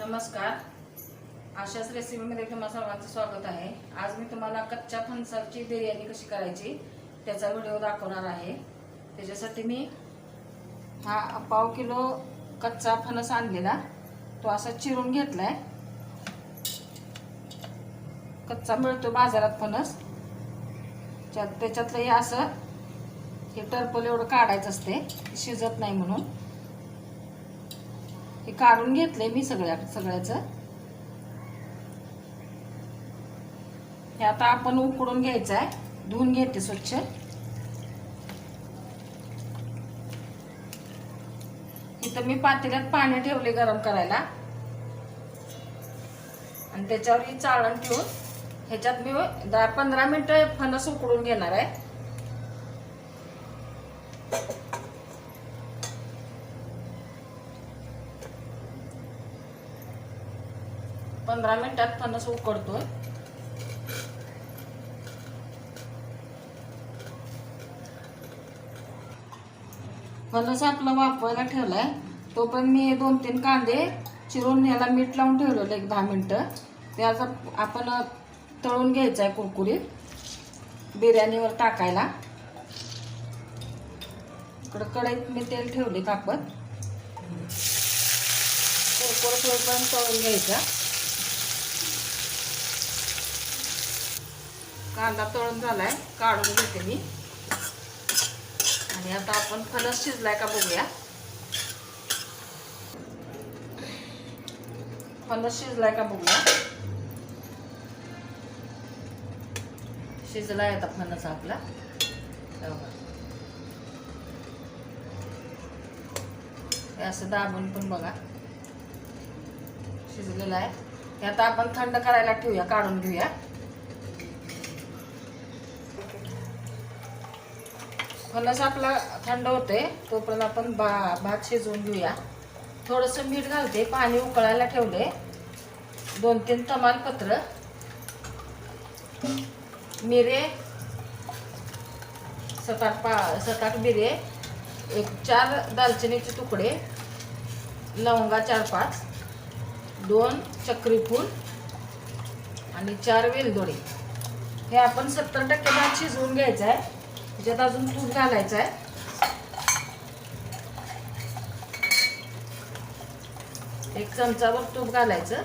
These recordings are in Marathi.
नमस्कार. आशाच रेसिपीमध्ये तुम्हा सर्वांचं स्वागत आहे. आज मी तुम्हाला कच्च्या फणसाची बिर्याणी कशी करायची त्याचा व्हिडिओ दाखवणार आहे. त्याच्यासाठी मी हा पाव किलो कच्चा फणस आणलेला. तो असा चिरून घेतलाय. कच्चा मिळतो बाजारात फणस. त्यात त्याच्यातलं हे असं हे टर्पल एवढं काढायचं असते. शिजत नाही म्हणून. हे काढून घेतलंय मी सगळ्या सगळ्याच. हे आता आपण उकडून घ्यायचं आहे धुवून घेते स्वच्छ. इथं मी पातेल्यात पाणी ठेवले गरम करायला. आणि त्याच्यावर ही चाळण ठेवून ह्याच्यात मी दहा पंधरा मिनिटं फणस उकडून घेणार आहे. पंधरा मिनिटात फणस उकडतोय. फणस आपला वापरायला ठेवलाय. तो पण मी दोन तीन कांदे चिरून याला मीठ लावून ठेवलेलं एक दहा मिनटं. ते आता आपण तळून घ्यायचं आहे कुरकुरीत. बिर्याणीवर टाकायला. इकडं कढईत मी तेल ठेवले कापत. कुरकुर पण तळून घ्यायचा. कांदा तळून आहे काढून घेते मी. आणि आता आपण फणस शिजलाय का बघूया. फणस शिजलाय का बघूया. शिजलाय आता फणस आपला. असं दाबून पण बघा. शिजलेलं आहे. हे आता आपण थंड करायला ठेवूया काढून घेऊया. फणस आपला थंड होते तोपर्यंत आपण बा भात शिजवून घेऊया. थोडंसं मीठ घालते पाणी उकळायला ठेवले दोन तीन तमालपत्र. मिरे. सताट पा सात मिरे. एक चार दालचिनीचे तुकडे. लवंगा चार पाच. दोन चक्रीफूल. आणि चार वेलदोडे. हे आपण सत्तर टक्के भात शिजवून घ्यायचं आहे त्याच्यात अजून तूप घालायचं आहे एक चमचावर तूप घालायचं.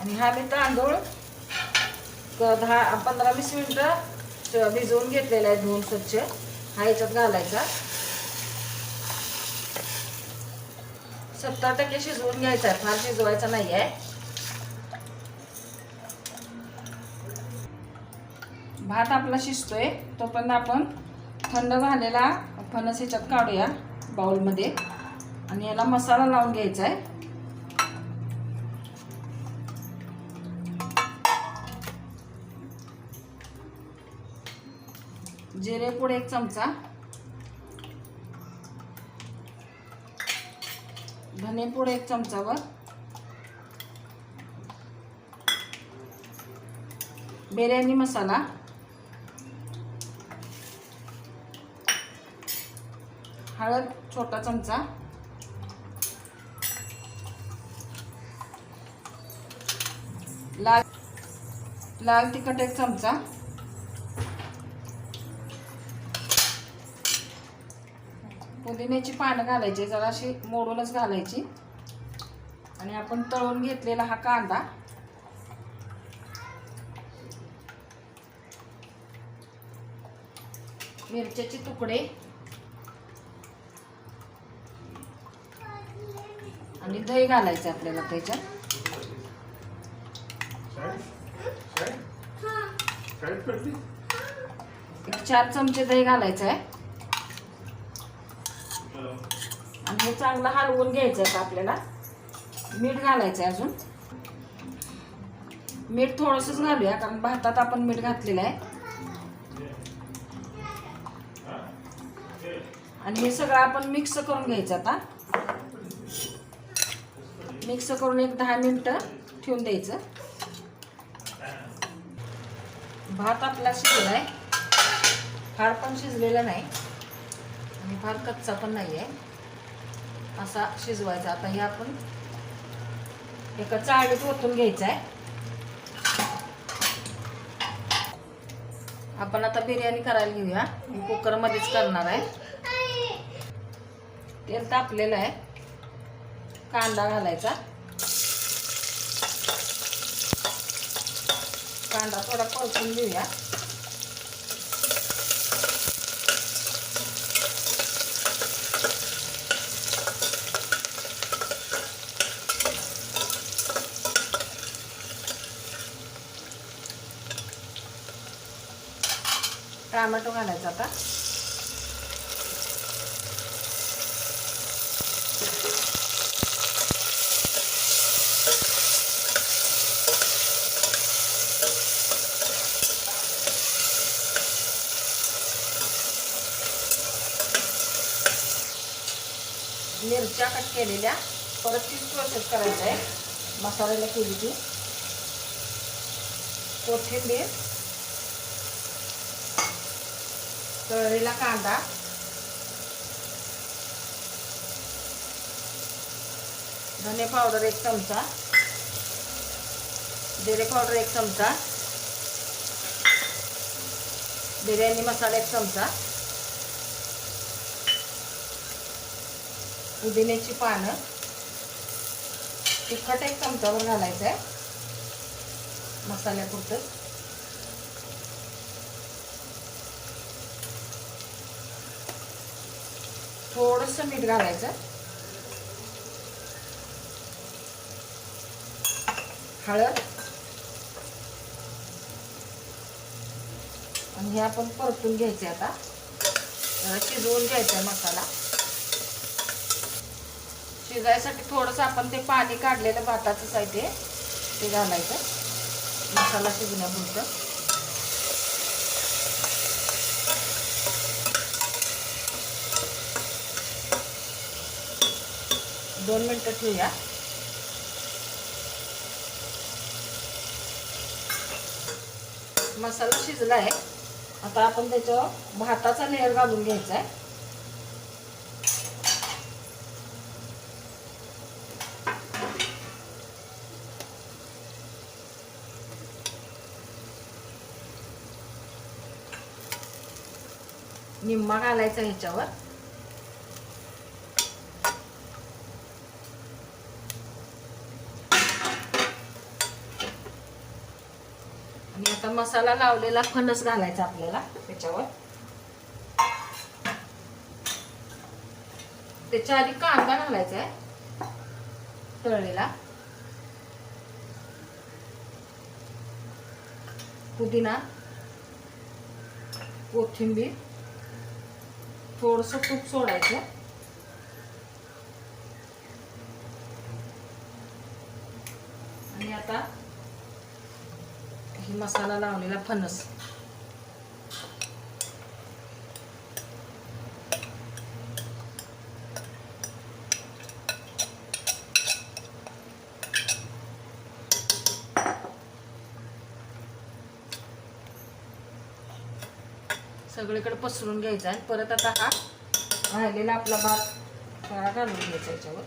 आणि हा मी तांदूळ दहा पंधरा वीस मिनिटं भिजवून घेतलेला आहे धुवून स्वच्छ. हा याच्यात घालायचा. सत्तर टक्के शिजवून घ्यायचा आहे. फार शिजवायचा नाही आहे भात आपला शिजतोय तोपर्यंत आपण थंड झालेला फणस ह्याच्यात काढूया बाउलमध्ये. आणि याला मसाला लावून घ्यायचा आहे जिरेपूड एक चमचा. धनेपूड एक चमचावर. बिर्याणी मसाला. हळद छोटा चमचा. लाल लाल तिखट एक चमचा. पुदिन्याची पानं घालायची जरा अशी मोडूनच घालायची. आणि आपण तळून घेतलेला हा कांदा. मिरच्याचे तुकडे. दही घालायचं आपल्याला त्याच्यात. एक चार चमचे दही घालायचं आहे. आणि हे चांगलं हलवून घ्यायचं आहे आपल्याला. मीठ घालायचं आहे अजून. मीठ थोडंसंच घालूया कारण भातात आपण मीठ घातलेलं आहे. आणि हे सगळं आपण मिक्स करून घ्यायचं आता. मिक्स करून एक दहा मिनटं ठेवून द्यायचं. भात आपला शिजला आहे फार पण शिजलेला नाही. आणि फार कच्चा पण नाही आहे असा शिजवायचा. आता हे आपण एका चाळीत ओतून घ्यायचा आहे आपण आता बिर्याणी करायला घेऊया. मी कुकरमध्येच करणार आहे. तेल तापलेलं आहे. कांदा घालायचा. कांदा थोडा परतून घेऊया. टमाटो घालायचा आता. मिरच्या कट केलेल्या. परत तीच प्रोसेस करायचं आहे मसाल्याला केली ती. कोथिंबीर. तळलेला कांदा. धने पावडर एक चमचा. जिरे पावडर एक चमचा. बिर्याणी मसाला एक चमचा. पुदिन्याची पानं. तिखट एक चमचावर घालायचं आहे मसाल्यापुरतं. थोडंसं मीठ घालायचं. हळद. आणि हे आपण परतून घ्यायचे आता. शिजवून घ्यायचा आहे मसाला. शिजायसाठी थोडंसं आपण ते पाणी काढलेलं भाताचंच आहे ते. ते घालायचं. मसाला शिजण्यापुरतं दोन मिनटं ठेवूया. मसाला शिजला आहे आता आपण त्याच्यावर भाताचा लेअर घालून घ्यायचा आहे निम्मा घालायचा ह्याच्यावर. आणि आता मसाला लावलेला फणस घालायचा आपल्याला त्याच्यावर. त्याच्या आधी कांदा घालायचा आहे. तळलेला. पुदिना. कोथिंबीर. थोडस तूप सोडायचं. आणि आता ही मसाला लावलेला फणस. सगळीकडे पसरून घ्यायचा आहे परत आता हा राहिलेला आपला भात घालून घ्यायचा याच्यावर.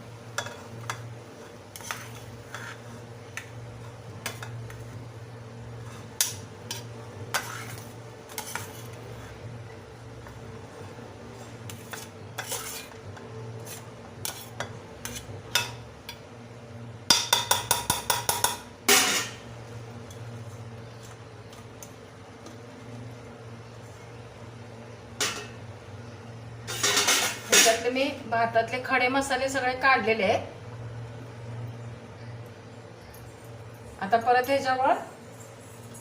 त्याच्यातले मी भातातले खडे मसाले सगळे काढलेले आहेत. आता परत ह्याच्यावर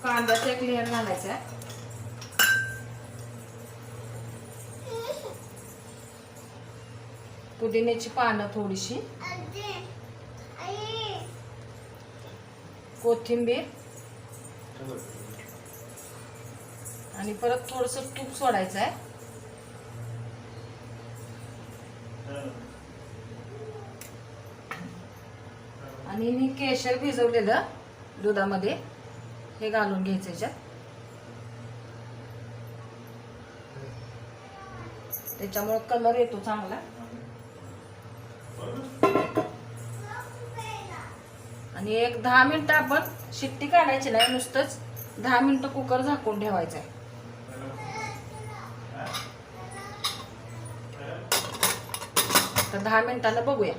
कांद्याचा एक लेअर घालायचा आहे. पुदिन्याची पानं थोडीशी. कोथिंबीर. आणि परत थोडस तूप सोडायचं आहे. आणि मी केशर भिजवलेलं दुधामध्ये. हे घालून घ्यायचं याच्यात. त्याच्यामुळे कलर येतो चांगला. आणि एक दहा मिनिटं आपण शिट्टी काढायची नाही नुसतंच दहा मिनिटं कुकर झाकून ठेवायचं आहे तर दहा मिनिटाला बघूया.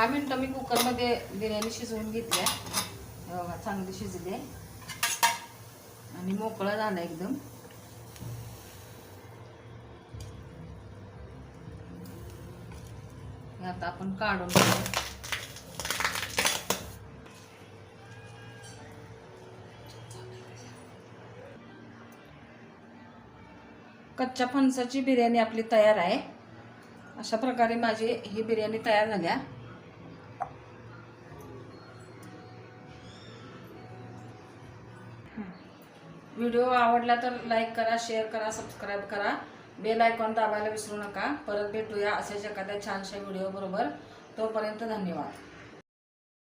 दहा मिनटं मी कुकरमध्ये बिर्याणी शिजवून घेतली आहे बघा चांगली शिजली. आहे आणि मोकळं झालं एकदम. आता आपण काढून घेऊ. कच्च्या फणसाची बिर्याणी आपली तयार आहे. अशा प्रकारे माझी ही बिर्याणी तयार झाल्या. व्हिडिओ आवडला तर लाईक करा शेअर करा सबस्क्राईब करा. बेल आयकॉन दाबायला विसरू नका. परत भेटूया अशाच एखाद्या छानशा व्हिडिओ बरोबर. तोपर्यंत धन्यवाद.